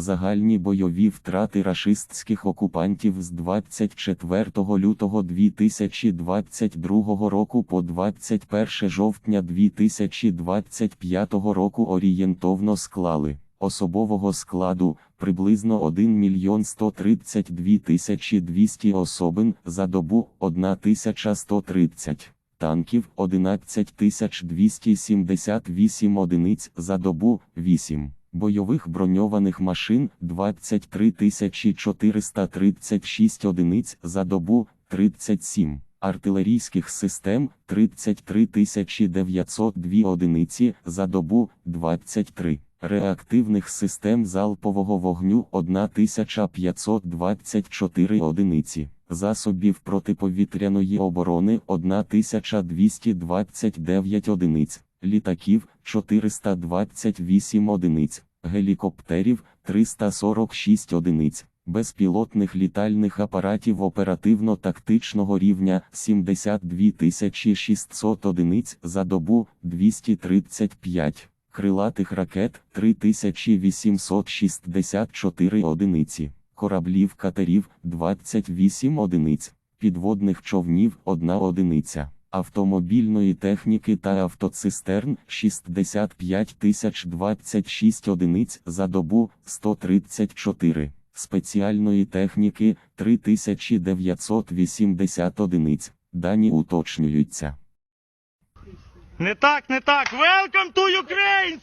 Загальні бойові втрати рашистських окупантів з 24 лютого 2022 року по 21 жовтня 2025 року орієнтовно склали особового складу приблизно 1 мільйон 132 тисячі 200 особин за добу 1130 танків 11 278 одиниць за добу 8, бойових броньованих машин 23 436 одиниць за добу 37, артилерійських систем 33 902 одиниці за добу 23. Реактивних систем залпового вогню 1524 одиниці, засобів протиповітряної оборони 1229 одиниць, літаків 428 одиниць, гелікоптерів 346 одиниць, безпілотних літальних апаратів оперативно-тактичного рівня 72 600 одиниць за добу 235 крилатих ракет 3864 одиниці, кораблів катерів 28 одиниць, підводних човнів 1 одиниця, автомобільної техніки та автоцистерн 65 026 одиниць за добу 134, спеціальної техніки 3980 одиниць, дані уточнюються. Не так, не так. Welcome to Ukraine!